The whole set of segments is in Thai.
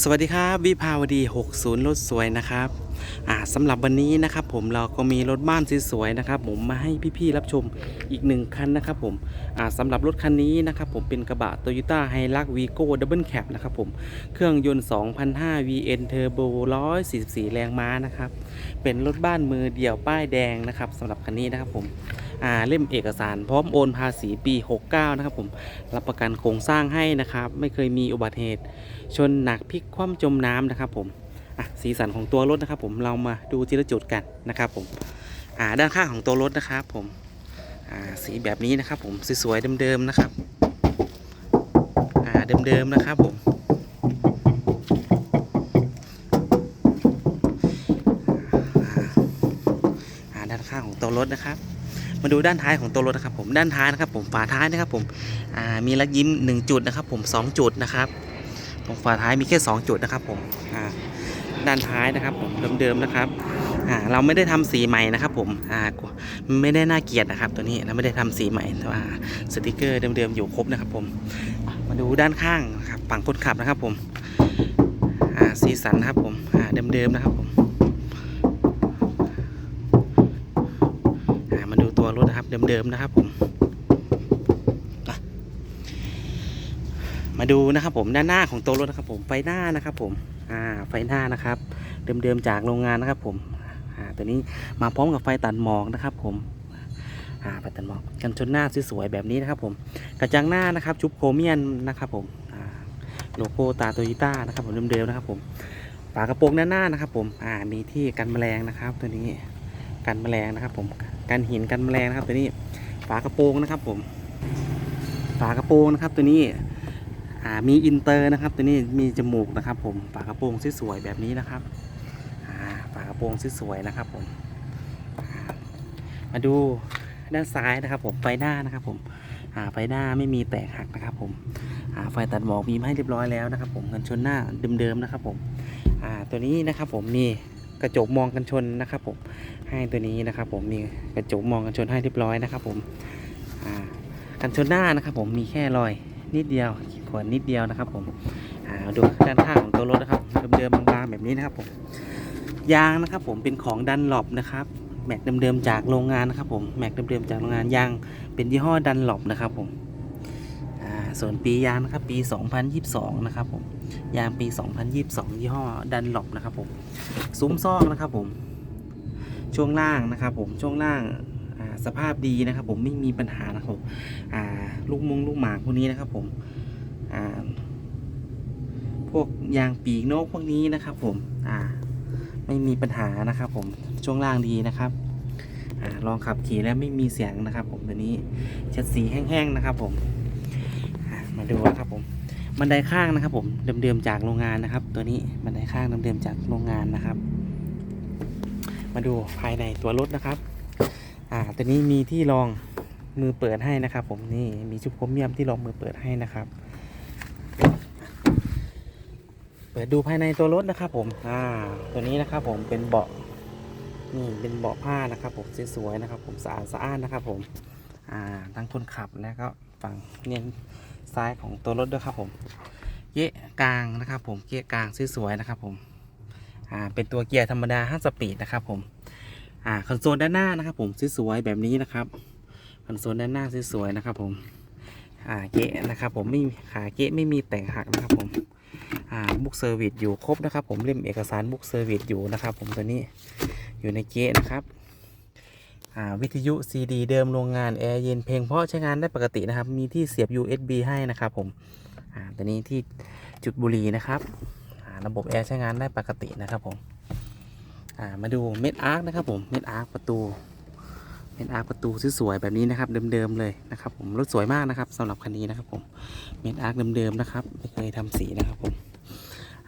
สวัสดีครับวิภาวดี 60 รถสวยนะครับอ่าสำหรับวันนี้นะครับผมเราก็มีรถบ้านสวยๆนะครับ ผมมาให้พี่ๆรับชมอีกหนึ่งคันนะครับผมอ่าสำหรับรถคันนี้นะครับผมเป็นกระบะ Toyota Hilux Vigo Double Cab นะครับผมเครื่องยนต์ 2,500 VN Turbo 144 แรงม้านะครับเป็นรถบ้านมือเดี่ยวป้ายแดงนะครับสำหรับคันนี้นะครับผม เล่มเอกสารพร้อมโอนภาษีปี 69 นะครับผมรับประกันโครงสร้างให้นะครับ ไม่เคยมีอุบัติเหตุ ชนหนักพลิกคว่ำจมน้ำนะครับผมอะสีสันของตัวรถนะครับ ผมเรามาดูทีละจุดกันนะครับผมอ่าด้านข้างของตัวรถนะครับผมอ่าสีแบบนี้นะครับ ผมสวยๆเดิมๆนะครับอ่าเดิมๆนะครับผมอ่าด้านข้างของตัวรถนะครับ มาดูด้านท้ายของตัวรถนะครับผมด้านท้ายนะครับผมฝาท้ายนะครับผมมีลักยิ้ม 1 จุดนะครับผม2จุดนะครับตรงฝาท้ายมีแค่ 2 จุดนะครับผมด้านท้ายนะครับผมเดิมๆนะครับเราไม่ได้ทำสีใหม่นะครับผมไม่ได้น่าเกลียดนะครับ ตัวนี้เราไม่ได้ทำสีใหม่แต่ว่าสติกเกอร์เดิมๆอยู่ครบนะครับผมมาดูด้านข้างนะครับฝั่งคนขับนะครับผมสีสันนะครับผมเดิมๆนะครับผม เดิมๆนะครับผมมาดูนะครับผมด้านหน้าของตัวรถนะครับผมไฟหน้านะครับผมอ่าไฟหน้านะครับ เดิมๆจากโรงงานนะครับผมอ่าตัวนี้มาพร้อมกับไฟตัดหมอกนะครับผมอ่าไฟตัดหมอกกันชนหน้าสวยๆแบบนี้นะครับผมกระจังหน้านะครับชุบโครเมียนนะครับผมอ่าโลโก้ตาโตโยต้านะครับผมเดิมๆนะครับผมฝากระโปรงด้านหน้านะครับผมอ่ามีที่กันแมลงนะครับ ตัวนี้กันแมลงนะครับผม กันหินกันแมลงนะครับ ตัวนี้ฝากระโปรงนะครับ ผม ฝากระโปรงนะครับ ตัวนี้มีอินเตอร์นะครับ ตัวนี้มีจมูกนะครับ ผมฝากระโปรงสวยๆแบบนี้นะครับฝากระโปรงสวยๆนะครับ ผม มาดูด้านซ้ายนะครับ ผมไฟหน้านะครับ ผมไฟหน้าไม่มีแตกหักนะครับ ผมไฟตัดหมอกมีให้เรียบร้อยแล้วนะครับ ผมกันชนหน้าเดิมๆนะครับ ผมตัวนี้นะครับ ผมมี กระจกมองกันชนนะครับผมให้ตัวนี้นะครับ ผมมีกระจกมองกันชนให้เรียบร้อยนะครับ ผมอ่ากันชนหน้านะครับ ผมมีแค่รอยนิดเดียวขีดข่วนนิดเดียวนะครับ ผมอ่าดูด้านข้างของตัวรถนะครับเดิมๆบางๆแบบนี้นะครับ ผมยางนะครับ ผมเป็นของดันหลบนะครับแม็กเดิมๆจากโรงงานนะครับ ผมแม็กเดิมๆจากโรงงานยางเป็นยี่ห้อดันหลบนะครับ ผม ส่วนปียางนะครับปี 2022 นะครับผมยางปี 2022 ยี่ห้อดันหลบนะครับผมซุ้มซอกนะครับผม ช่วงล่างนะครับผมช่วงล่างสภาพดีนะครับ ผมไม่มีปัญหานะครับผมลูกมุงลูกหมากพวกนี้นะครับผมพวกยางปีกนกพวกนี้นะครับ ผมไม่มีปัญหานะครับ ผมช่วงล่างดีนะครับอลองขับขี่แล้วไม่มีเสียงนะครับ ผมตัวนี้ช็ดสีแห้งๆนะครับ ผม มาดูนะครับผมบันไดข้างนะครับผมเดิมๆจากโรงงานนะครับ ตัวนี้บันไดข้างเดิมๆจากโรงงานนะครับ มาดูภายในตัวรถนะครับ อ่าตัวนี้มีที่รองมือเปิดให้นะครับ ผมนี่มีชุบพรมเมียมที่รองมือเปิดให้นะครับ เปิดดูภายในตัวรถนะครับ ผมอ่าตัวนี้นะครับ ผมเป็นเบาะนี่เป็นเบาะผ้านะครับ ผมสวยๆนะครับ ผมสะอาดสะอ้านนะครับ ผมอ่าทั้งคนขับและก็ฝั่งเนียน ซ้ายของตัวรถด้วยครับผม เกะกลางนะครับ ผม เกะกลางสวยๆนะครับ ผม อ่า เป็นตัวเกียร์ธรรมดา 5 สปีดนะครับ ผม อ่า คอนโซลด้านหน้านะครับ ผมสวยๆแบบนี้นะครับ คอนโซลด้านหน้าสวยๆนะครับ ผม อ่า เกะนะครับ ผม ไม่มีขาเกะไม่มีแต่งหักนะครับผมอ่าบุ๊กเซอร์วิสอยู่ครบนะครับ ผมเล่มเอกสารบุ๊กเซอร์วิสอยู่นะครับ ผมตัวนี้อยู่ในเกะนะครับ วิทยุ CD เดิมโรงงานแอร์เย็นเพลงเพราะใช้งานได้ปกตินะครับ มีที่เสียบ USB ให้นะครับผมอ่าตัวนี้ที่จุดบุรีนะครับระบบแอร์ใช้งานได้ปกตินะครับผมอ่ามาดูเม็ดอาร์คนะครับผมเม็ดอาร์คประตูเป็นอาร์คประตูสวยๆแบบนี้นะครับ เดิมๆเลยนะครับ ผมรถสวยมากนะครับสำหรับคันนี้นะครับผมเม็ดอาร์คเดิมๆนะครับไม่เคยทำสีนะครับผม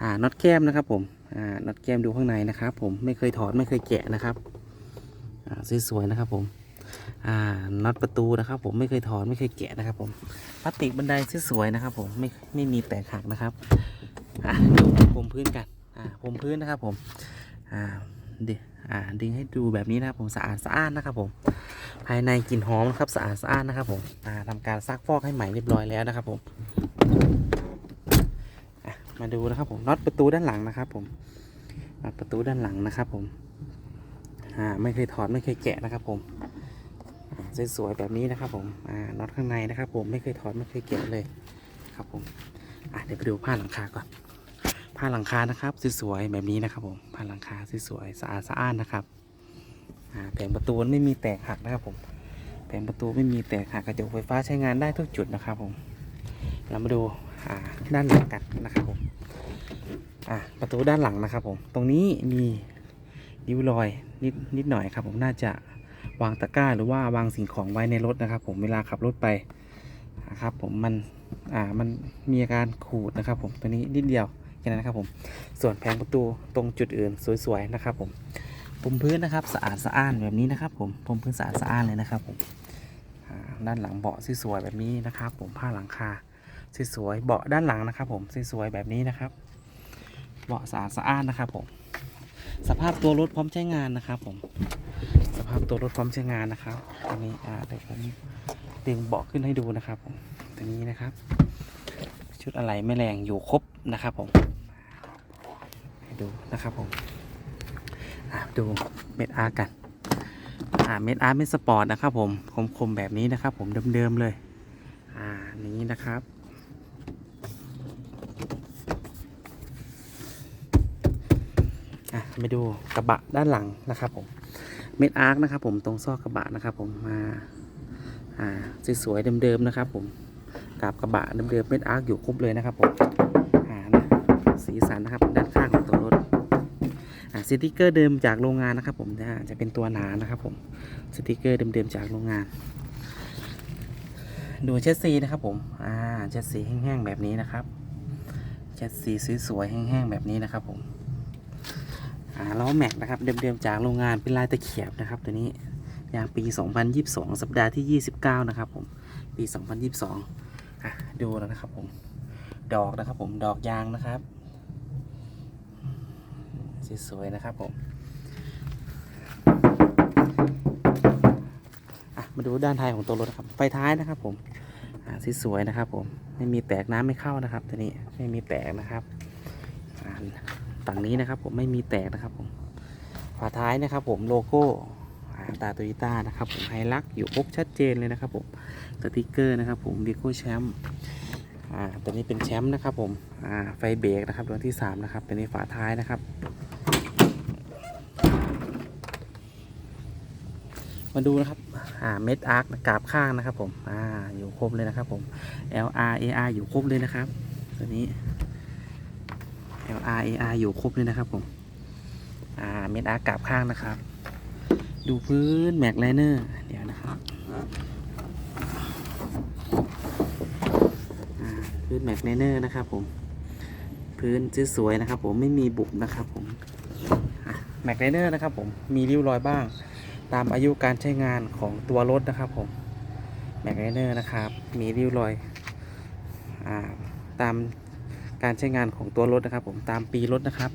อ่าน็อตแก้มนะครับผมอ่าน็อตแก้มดูข้างในนะครับ ผมไม่เคยถอดไม่เคยแกะนะครับ สวยๆนะครับผมอ่าน็อตประตูนะครับ ผมไม่เคยถอดไม่เคยแกะนะครับ ผมพลาสติกบันไดสวยๆนะครับ ผมไม่ไม่มีแตกหักนะครับอ่าดูพรมพื้นกันอ่าพรมพื้นนะครับ ผมอ่าดิอ่าดึงให้ดูแบบนี้นะครับผมสะอาดสะอ้านนะครับผมภายในกลิ่นหอมนะครับสะอาดสะอ้านนะครับผมอ่าทำการซักฟอกให้ใหม่เรียบร้อยแล้วนะครับ ผมมาดูนะครับผมน็อตประตูด้านหลังนะครับ ผมน็อตประตูด้านหลังนะครับ ผม อ่าไม่เคยถอดไม่เคยแกะนะครับผมสวยๆแบบนี้นะครับผมอ่าน็อตข้างในนะครับ ผมไม่เคยถอดไม่เคยแกะเลยครับผมอะเดี๋ยวไปดูผ้าหลังคาก่อนผ้าหลังคานะครับสวยๆแบบนี้นะครับผมผ้าหลังคาสวยๆสะอาดสะอ้านนะครับอ่าแผงประตูไม่มีแตกหักนะครับผมแผงประตูไม่มีแตกหักกระจกไฟฟ้าใช้งานได้ทุกจุดนะครับผมเรามาดูอ่าด้านหลังกันนะครับผมอ่าประตูด้านหลังนะครับผมตรงนี้มี ริ้วรอยนิดนิดหน่อยครับ ผมน่าจะวางตะกร้าหรือว่าวางสิ่งของไว้ในรถนะครับ ผมเวลาขับรถไปนะครับ ผมมันอ่ามันมีอาการขูดนะครับ ผมตัวนี้นิดเดียวแค่นั้นนะครับ ผมส่วนแผงประตูตรงจุดอื่นสวยๆนะครับ ผมพรมพื้นนะครับสะอาดสะอ้านแบบนี้นะครับ ผมพรมพื้นสะอาดสะอ้านเลยนะครับ ผมด้านหลังเบาะสวยๆแบบนี้นะครับ ผมผ้าหลังคาสวยๆเบาะด้านหลังนะครับ ผมสวยๆแบบนี้นะครับ เบาะสะอาดสะอ้านนะครับผม สภาพตัวรถพร้อมใช้งานนะครับผม สภาพตัวรถพร้อมใช้งานนะครับตัวนี้อ่าเดี๋ยวผมดึงเบาะขึ้นให้ดูนะครับผมตัวนี้นะครับ ชุดอะไรไม่แรงอยู่ครบนะครับผมให้ดูนะครับผมอ่าดูเม็ดอาร์กันอ่าเม็ดอาร์เม็ดสปอร์ตนะครับผมคมๆแบบนี้นะครับผมเดิมๆเลยอ่านี้นะครับ อะ มาดูกระบะด้านหลังนะครับผมเม็ดอาร์คนะครับผมตรงซอกกระบะนะครับผมมาอ่าสวยๆเดิมๆนะครับผมกับกระบะเดิมๆเม็ดอาร์คอยู่ครบเลยนะครับผมอ่านะสีสันนะครับด้านข้างของตัวรถอ่าสติกเกอร์เดิมจากโรงงานนะครับผมจะจะเป็นตัวหนานะครับผมสติกเกอร์เดิมๆจากโรงงาน ดูเชสซีนะครับผมอ่าเชสซีแห้งๆแบบนี้นะครับเชสซีสวยๆแห้งๆแบบนี้นะครับผม ล้อแม็กนะครับเดิมๆจากโรงงานเป็นลายตะเขียบนะครับ ตัวนี้ยางปี 2022 สัปดาห์ที่ 29 นะครับผม ปี 2022อะดูแล้วนะครับผม ดอกนะครับผมดอกยางนะครับ สวยๆนะครับผมอะมาดูด้านท้ายของตัวรถครับ ไฟท้ายนะครับผมอ่าสวยๆนะครับผม ไม่มีแตกน้ำไม่เข้านะครับ ตัวนี้ไม่มีแตกนะครับ ฝั่งนี้นะครับ ผมไม่มีแตกนะครับผมฝาท้ายนะครับ ผมโลโก้ตาโตโยต้านะครับผมไฮลักอยู่ครบชัดเจนเลยนะครับผมสติกเกอร์นะครับ ผมวีโก้แชมป์อ่าตัวนี้เป็นแชมป์นะครับผมอ่าไฟเบรกนะครับดวงที่สามนะครับตัวนี้ฝาท้ายนะครับ มาดูนะครับอ่าเม็ดอาร์คกราบข้างนะครับผมอ่าอยู่ครบเลยนะครับผม L R A R อยู่ครบเลยนะครับ ตัวนี้ L R A R อยู่ครบเลยนะครับผมอ่าเม็ดอากาบข้างนะครับ ดูพื้นแม็กไลเนอร์เดี๋ยวนะครับพื้นแม็กไลเนอร์นะครับผมพื้นสวยๆนะครับ ผมไม่มีบุบนะครับผมแม็กไลเนอร์นะครับผมมีริ้วรอยบ้าง ตามอายุการใช้งานของตัวรถนะครับผมแม็กไนเนอร์นะครับ มีริ้วรอยอตาม การใช้งานของตัวรถนะครับ ผมตามปีรถนะครับ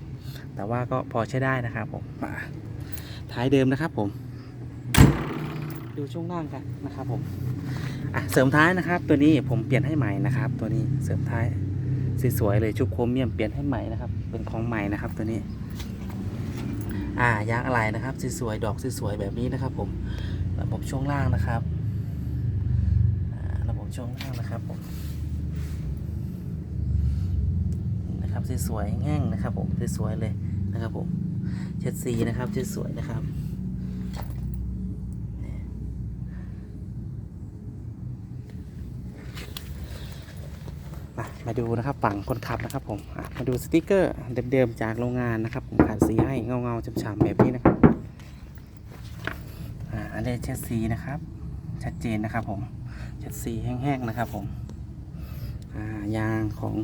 แต่ว่าก็พอใช้ได้นะครับผมมาท้ายเดิมนะครับผม ดูช่วงล่างกันนะครับผมอะเสริมท้ายนะครับ ตัวนี้ผมเปลี่ยนให้ใหม่นะครับ ตัวนี้เสริมท้ายสวยๆเลยชุบโครเมียมเปลี่ยนให้ใหม่นะครับ เป็นของใหม่นะครับตัวนี้อ่ายางอะไรนะครับสวยๆดอกสวยๆแบบนี้นะครับ ผมระบบช่วงล่างนะครับระบบช่วงล่างนะครับผมนี่นะครับ สวยๆแห้งนะครับผมสวยๆเลยนะครับผมเช็ดสีนะครับสวยๆนะครับมามาดูนะครับฝั่งคนขับนะครับผมมาดูสติกเกอร์เดิมๆจากโรงงานนะครับผมขันสีให้เงาๆฉ่ำๆแบบนี้นะครับอ่าอันนี้เช็ดสีนะครับ ชัดเจนนะครับผมเช็ดสีแห้งๆนะครับผมอ่ายางของ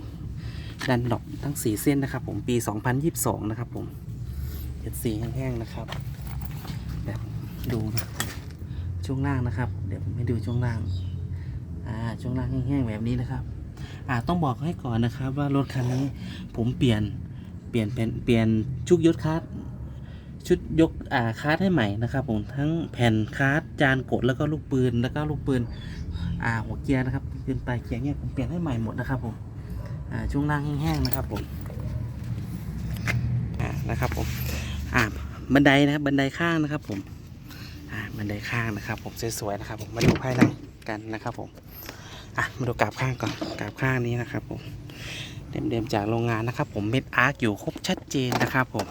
ดันดอกทั้ง 4 เส้นนะครับ ผมปี 2022 นะครับ ผมเช็ดสีแห้งๆนะครับเดี๋ยวดูนะช่วงล่างนะครับ เดี๋ยวผมให้ดูช่วงล่างอ่าช่วงล่างแห้งๆแบบนี้นะครับ อ่าต้องบอกให้ก่อนนะครับ ว่ารถคันนี้ผมเปลี่ยนเปลี่ยนเป็นเปลี่ยนชุกยศคัสชุดยกอ่าคาร์ดให้ใหม่นะครับ ผมทั้งแผ่นคาร์ดจานกดแล้วก็ลูกปืนแล้วก็ลูกปืนอ่าหัวเกียร์นะครับปืนปลายเกียร์เนี่ยผมเปลี่ยนให้ใหม่หมดนะครับผม ช่วงล่างแห้งๆนะครับผมนะครับผมบันไดนะครับบันไดข้างนะครับผมบันไดข้างนะครับ ผมสวยๆนะครับผมมาดูภายในกันนะครับผมอะมาดูกราบข้างก่อนกราบข้างนี้นะครับผมเดิมๆจากโรงงานนะครับ ผมเม็ดอาร์คอยู่ครบชัดเจนนะครับผม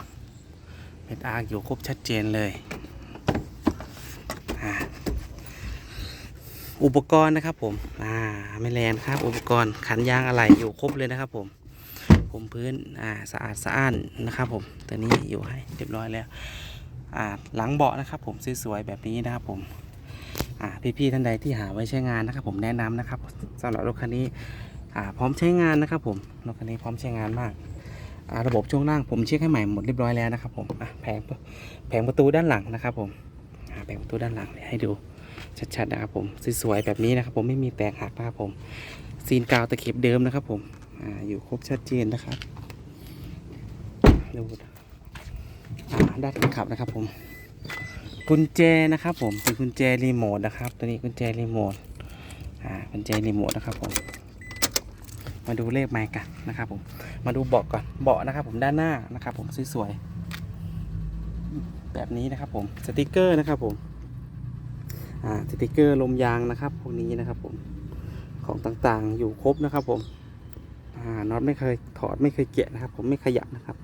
เม็ดอาร์คอยู่ครบชัดเจนเลยอ่า อุปกรณ์นะครับผมอ่าไม่แรงครับ อุปกรณ์ขันยางอะไหล่อยู่ครบเลยนะครับผมผมพื้นอ่าสะอาดสะอ้านนะครับผมตัวนี้อยู่ให้เรียบร้อยแล้วอ่าหลังเบาะนะครับ ผมสวยๆแบบนี้นะครับผมอ่าพี่ๆท่านใดที่หาไว้ใช้งานนะครับ ผมแนะนำนะครับสำหรับรถคันนี้อ่าพร้อมใช้งานนะครับ ผมรถคันนี้พร้อมใช้งานมากอ่าระบบช่วงล่างผมเช็คให้ใหม่หมดเรียบร้อยแล้วนะครับผมอะแผงแผงประตูด้านหลังนะครับผมอ่าแผงประตูด้านหลังให้ดู ชัดๆนะครับผมสวยๆแบบนี้นะครับผมไม่มีแตกหักนะครับผมซีนกาวตะเข็บเดิมนะครับผมอ่าอยู่ครบชัดเจนนะครับดูอ่าด้านคนขับนะครับผมกุญแจนะครับผมเป็นกุญแจรีโมทนะครับ ตัวนี้กุญแจรีโมทอ่ากุญแจรีโมทนะครับผมมาดูเลขไม้กันนะครับผมมาดูเบาะก่อนเบาะนะครับผมด้านหน้านะครับผมสวยๆแบบนี้นะครับผมสติกเกอร์นะครับผม สติกเกอร์ลมยางนะครับ พวกนี้นะครับผมของต่างๆอยู่ครบนะครับผมอ่าน็อตไม่เคยถอดไม่เคยเกะนะครับ ผมไม่ขยับนะครับ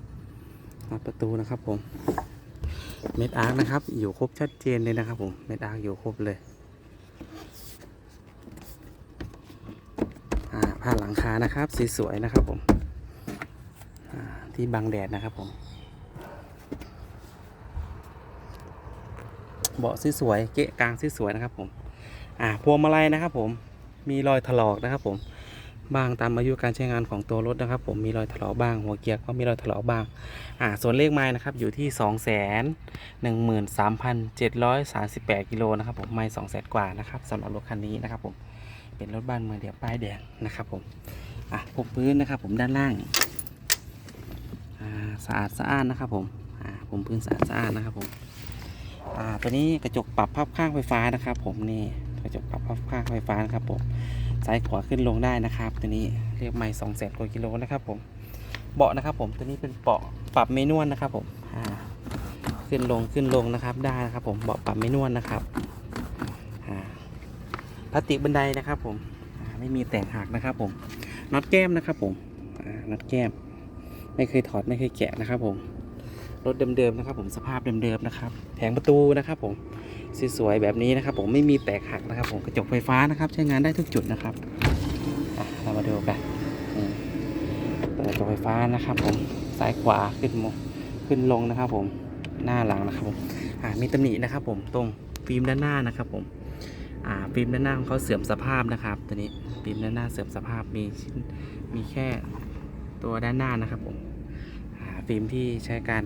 ประตูนะครับผมเม็ดอาร์คนะครับ อยู่ครบชัดเจนเลยนะครับผมเม็ดอาร์คอยู่ครบเลยอ่าผ้าหลังคานะครับสวยๆนะครับผมอ่าที่บังแดดนะครับผม เบาะสวยๆเกะกลางสวยๆนะครับผมอ่าพวงมาลัยนะครับผมมีรอยถลอกนะครับผมบ้างตามอายุการใช้งานของตัวรถนะครับ ผมมีรอยถลอกบ้างหัวเกียร์ก็มีรอยถลอกบ้างอ่าส่วนเลขไม้นะครับอยู่ที่ 2 1 3 7 3 8กิโลนะครับผมไม้2แสนกว่านะครับสำหรับรถคันนี้นะครับผมเป็นรถบ้านเมืองเดียวป้ายแดงนะครับผมอะพบพื้นนะครับผมด้านล่างอ่าสะอาดสะอ้านนะครับผมอ่าผมพื้นสะอาดสะอ้านนะครับผม อ่าตัวนี้กระจกปรับพับข้างไฟฟ้านะครับ ผมนี่กระจกปรับพับข้างไฟฟ้านะครับผมซ้ายขวาขึ้นลงได้นะครับ ตัวนี้เรียกไม่สองแสนกว่ากิโลนะครับผมเบาะนะครับผมตัวนี้เป็นเบาะปรับเมนวลนะครับผมอ่าขึ้นลงขึ้นลงนะครับได้นะครับ ผมเบาะปรับเมนวลนะครับอ่าพลาสติกบันไดนะครับ ผมอ่าไม่มีแตกหักนะครับ ผมน็อตแก้มนะครับ ผมอ่าน็อตแก้ม ไม่เคยถอดไม่เคยแกะนะครับ ผมรถเดิมๆนะครับ ผมสภาพเดิมๆนะครับ ผงประตูนะครับผมสวยๆแบบนี้นะครับ ผมไม่มีแตกหักนะครับ ผมกระจกไฟฟ้านะครับ ใช้งานได้ทุกจุดนะครับเรามาดูกันเปิดกระจกไฟฟ้านะครับ ผมซ้ายขวาขึ้นมขึ้นลงนะครับ ผมหน้าหลังนะครับผมมีตำหนินะครับ ผมตรงฟิล์มด้านหน้านะครับ ผมฟิล์มด้านหน้าของเขาเสื่อมสภาพนะครับ ตัวนี้ฟิล์มด้านหน้าเสื่อมสภาพมีชิ้นมีแค่ตัวด้านหน้านะครับ ผมฟิล์มที่ใช้การ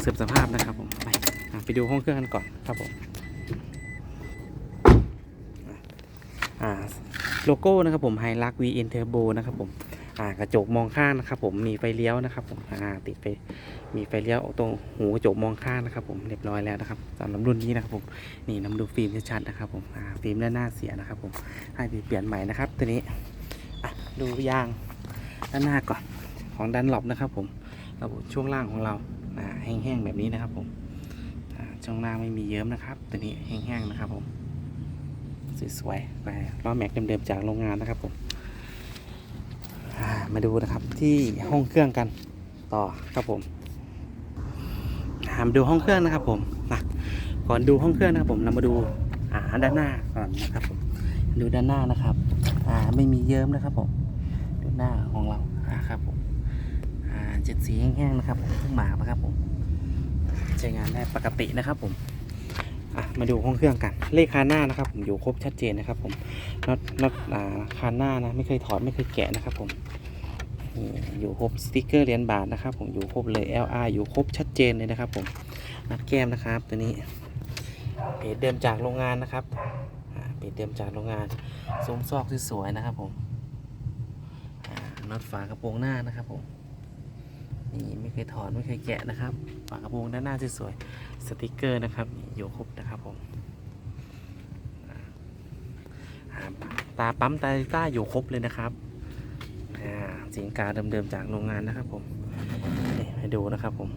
เสื่อมสภาพนะครับ ผมไป ไปดูห้องเครื่องกันก่อนครับผมโลโก้นะครับผมไฮลัก VN Turbo นะครับผมกระจกมองข้างนะครับผมมีไฟเลี้ยวนะครับผมติดไฟมีไฟเลี้ยวตรงหูกระจกมองข้างนะครับผมเรียบร้อยแล้วนะครับสำหรับรุ่นนี้นะครับผมนี่นำดูฟิล์มชัดๆนะครับผมฟิล์มด้านหน้าเสียนะครับผมให้เปลี่ยนใหม่นะครับตัวนี้ดูยางด้านหน้าก่อนของดันหลบนะครับผมระบบช่วงล่างของเราแห้งๆแบบนี้นะครับผม ช่องล่างไม่มีเยิ้มนะครับ ตัวนี้แห้งๆนะครับผมสวยๆไปล้อแม็กเดิมๆจากโรงงานนะครับผมมาดูนะครับที่ห้องเครื่องกันต่อครับผมมาดูห้องเครื่องนะครับผมก่อนดูห้องเครื่องนะครับผมเรามาดูอ่าด้านหน้าก่อนนะครับผมดูด้านหน้านะครับอ่าไม่มีเยิ้มนะครับผมดูหน้าของเราอ่าครับผมอ่าเจ็ดสีแห้งๆนะครับผมเพิ่งมานะครับผม ใช้งานได้ปกตินะครับผมมาดูห้องเครื่องกัน เลขคานหน้านะครับ ผมอยู่ครบชัดเจนนะครับ ผมน็อตน็อตคานหน้านะไม่เคยถอดไม่เคยแกะนะครับ ผมอยู่ครบสติกเกอร์เหรียญบาทนะครับ ผมอยู่ครบเลย LR อยู่ครบชัดเจนเลยนะครับผมนัดแก้มนะครับตัวนี้เพจเดิมจากโรงงานนะครับเพจเดิมจากโรงงานซุ้มซอกสวยๆนะครับ ผมน็อตฝากระโปรงหน้านะครับผม นี่ไม่เคยถอดไม่เคยแกะนะครับฝากระโปรงด้านหน้าสวยๆสติกเกอร์นะครับอยู่ครบนะครับผมตาปั๊มตาต้าอยู่ครบเลยนะครับอ่าสีกาเดิมๆจากโรงงานนะครับผมให้ดูนะครับผม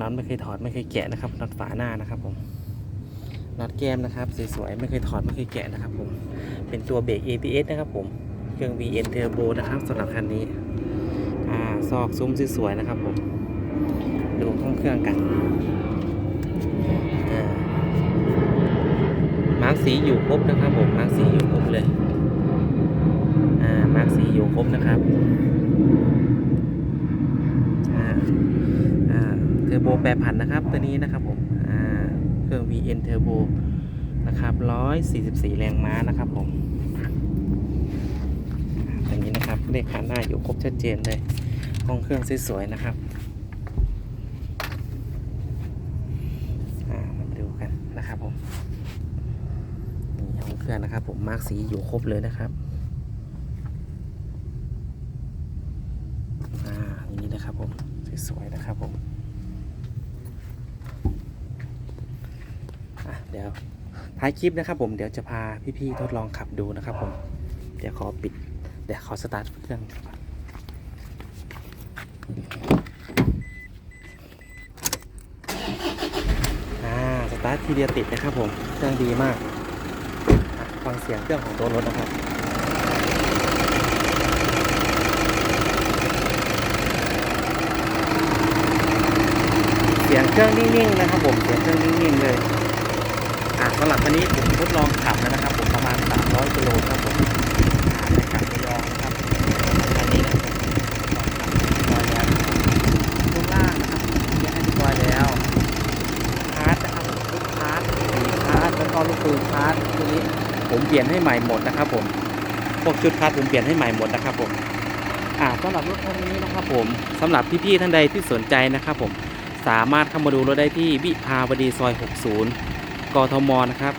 น็อตไม่เคยถอดไม่เคยแกะนะครับน็อตฝาหน้านะครับผมน็อตแก้มนะครับสวยๆไม่เคยถอดไม่เคยแกะนะครับผมเป็นตัวเบรก ABS นะครับผมเครื่อง VN Turbo นะครับสำหรับคันนี้ ซอกซุ้มสวยๆนะครับผม ดูห้องเครื่องกันมาร์กสีอยู่ครบนะครับผมมาร์กสีอยู่ครบเลยอ่ามาร์กสีอยู่ครบนะครับอ่าอ่าเทอร์โบแปรผันนะครับตัวนี้นะครับผมอ่าเครื่อง VN Turbo นะครับ144 แรงม้านะครับผมอ่าตัวนี้นะครับเลขขาหน้าอยู่ครบชัดเจนเลย ห้องเครื่องสวยๆนะครับมาดูกันนะครับผมนี่ห้องเครื่องนะครับ ผมมาร์กสีอยู่ครบเลยนะครับอ่าอย่างนี้นะครับผมสวยๆนะครับผมเดี๋ยวท้ายคลิปนะครับผมเดี๋ยวจะพาพี่ๆทดลองขับดูนะครับผม เดี๋ยวขอปิด เดี๋ยวขอสตาร์ทเครื่อง อ่า สตาร์ททีเดียวติดนะครับผม เครื่องดีมาก ฟังเสียงเครื่องของตัวรถนะครับเสียงเครื่องนิ่งๆนะครับผม เสียงเครื่องนิ่งๆเลยอะสำหรับคันนี้ผมทดลองขับแล้วนะครับ ผมประมาณ 300กิโลครับผมอ่าไปกลับระยองนะครับคันนี้นะครับลองขับเรียบร้อยแล้วช่วงล่างนะครับเรียกให้เรียบร้อยแล้วพาร์ทนะครับลูกพาร์ทสีพาร์ทแล้วก็ลูาร์ทตัวนี้ผมเปลี่ยนให้ใหม่หมดนะครับผมพวกชุดพาร์ทผมเปลี่ยนให้ใหม่หมดนะครับผมอ่าสำหรับรถคันนี้นะครับผมสำหรับพี่ๆท่านใดที่สนใจนะครับผมสามารถเข้ามาดูรถได้ที่วิภาวดีซอย 60 กทมนะครับ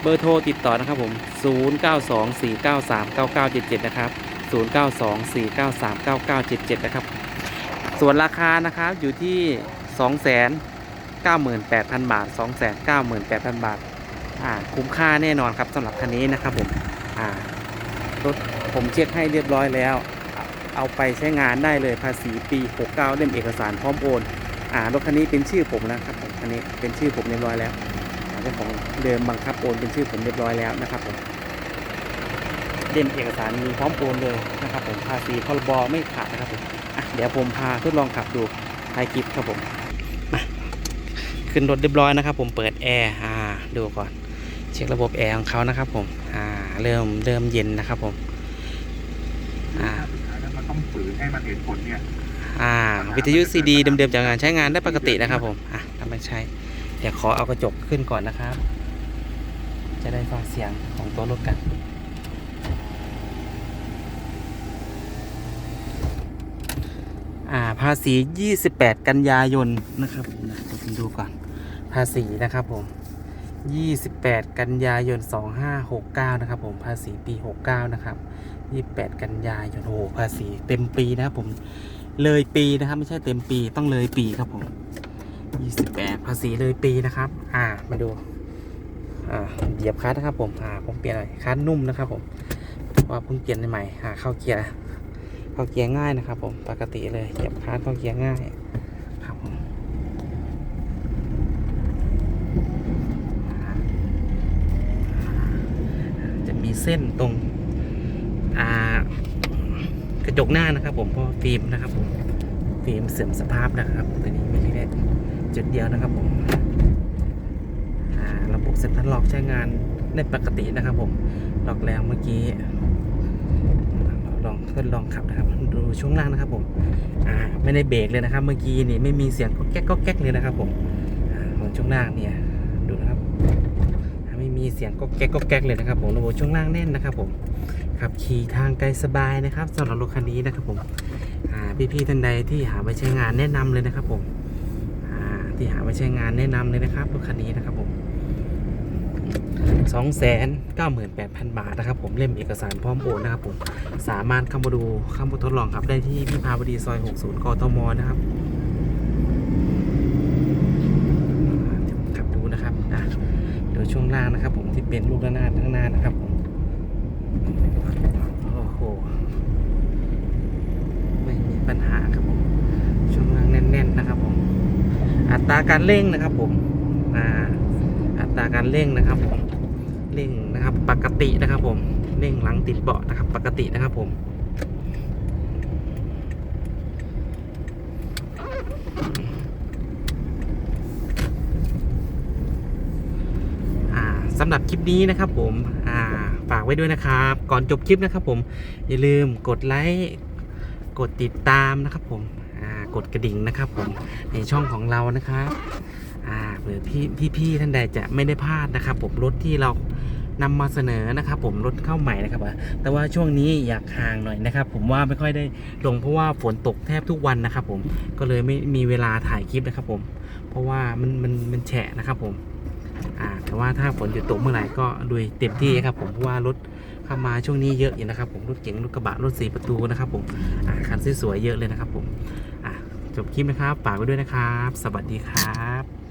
เบอร์โทรติดต่อนะครับผม 0924939977 นะครับ 0924939977 นะครับ ส่วนราคานะครับอยู่ที่ 298,000 บาท 298,000 บาท อ่าคุ้มค่าแน่นอนครับสำหรับคันนี้นะครับผมอ่ารถผมเช็คให้เรียบร้อยแล้ว เอาไปใช้งานได้เลยภาษีปี 69 เล่มเอกสารพร้อมโอนอ่ารถคันนี้เป็นชื่อผมนะครับผมคันนี้เป็นชื่อผมเรียบร้อยแล้วเจ้าของเดิมบังคับโอนเป็นชื่อผมเรียบร้อยแล้วนะครับผมเล่มเอกสารมีพร้อมโอนเลยนะครับผมภาษีพรบไม่ขาดนะครับผมเดี๋ยวผมพาทดลองขับดูท้ายคลิปครับผมขึ้นรถเรียบร้อยนะครับผมเปิดแอร์อ่าดูก่อน เช็คระบบแอร์ของเขานะครับผมอ่าเริ่มเริ่มเย็นนะครับผมอ่าแล้วมันต้องฝืนให้มันเห็นผลเนี่ยอ่าวิทยุซีดีเดิมๆจากงานใช้งานได้ปกตินะครับผมอะถ้าไม่ใช่เดี๋ยวขอเอากระจกขึ้นก่อนนะครับ จะได้ฟังเสียงของตัวรถกันอ่าภาษี 28 กันยายนนะครับผมนะเดี๋ยวผมดูก่อน ภาษีนะครับผม 28 กันยายน 2569 นะครับ ผมภาษีปี 69 นะครับ 28 กันยายนโอ้ภาษีเต็มปีนะครับผมเลยปีนะครับ ไม่ใช่เต็มปีต้องเลยปีครับผม 28 ภาษีเลยปีนะครับ อ่ามาดูอ่าเหยียบคลัดนะครับ ผมอ่าผมเปลี่ยนอะไรคลัดนุ่มนะครับ ผมว่าเพิ่งเปลี่ยนใหม่ๆอ่าเข้าเกียร์เข้าเกียร์ง่ายนะครับ ผมปกติเลยเหยียบคลัดเข้าเกียร์ง่าย ครับผม จะมี เส้นตรงอ่ากระจกหน้านะครับผมเพราะฟิล์มนะครับผมฟิล์มเสื่อมสภาพนะครับตัวนี้ไม่ได้จุดเดียวนะครับผมระบบเซ็นทรัลล็อกใช้งานได้ปกตินะครับผมล็อกแล้วเมื่อกี้ลองทดลองขับนะครับดูช่วงล่างนะครับผมไม่ได้เบรกเลยนะครับ เมื่อกี้นี่ไม่มีเสียงก็แก๊กก็แก๊กเลยนะครับผมของช่วงล่างเนี่ย มีเสียงก็แก๊กก็แก๊กเลยนะครับผมระบบช่วงล่างแน่นนะครับผมขับขี่ทางไกลสบายนะครับสำหรับรถคันนี้นะครับผมพี่ๆท่านใดที่หาไว้ใช้งานแนะนำเลยนะครับผมที่หาไว้ใช้งานแนะนำเลยนะครับรถคันนี้นะครับผมสองแสนเก้าหมื่นแปดพันบาทนะครับผมเล่มเอกสารพร้อมโอนนะครับผมสามารถเข้ามาดูเข้ามาทดลองขับได้ที่พี่พาวดีซอย 60 กทมนะครับอ่าเดี๋ยวผมขับดูนะครับอะเดี๋ยวช่วงล่าง นะครับ ผมที่เป็นลูกด้านหน้าข้างหน้านะครับผมโอ้โหไม่มีปัญหาครับผมช่วงล่างแน่น ๆนะครับ ผม อัตราการเร่งนะครับ ผมอ่าอัตราการเร่งนะครับ ผมเร่งนะครับ ปกตินะครับ ผมเร่งหลังติดเบาะนะครับ ปกตินะครับ ผม อ่าสำ หรับคลิปนี้นะครับผมอ่าฝากไว้ด้วยนะครับ ก่อนจบคลิปนะครับผมอย่าลืมกดไลค์กดติดตามนะครับผมอ่ากดกระดิ่งนะครับผมในช่องของเรานะครับอ่าเผื่อพี่พี่ๆท่านใดจะไม่ได้พลาดนะครับผมรถที่เรานำมาเสนอนะครับผมรถเข้าใหม่นะครับแต่ว่าช่วงนี้อยากห่างหน่อยนะครับ ผมว่าไม่ค่อยได้ลงเพราะว่าฝนตกแทบทุกวันนะครับผมก็เลยไม่มีเวลาถ่ายคลิปนะครับผม เพราะว่ามันมันมันแฉะนะครับผม อ่าแต่ว่าถ้าฝนหยุดตกเมื่อไหร่ก็ลุยเต็มที่ครับผมเพราะว่ารถเข้ามาช่วงนี้เยอะอยู่นะครับ ผมรถเก๋งรถกระบะรถสี่ประตูนะครับผมอ่าคันสวยๆเยอะเลยนะครับผมอ่าจบคลิปนะครับฝากไว้ด้วยนะครับ สวัสดีครับ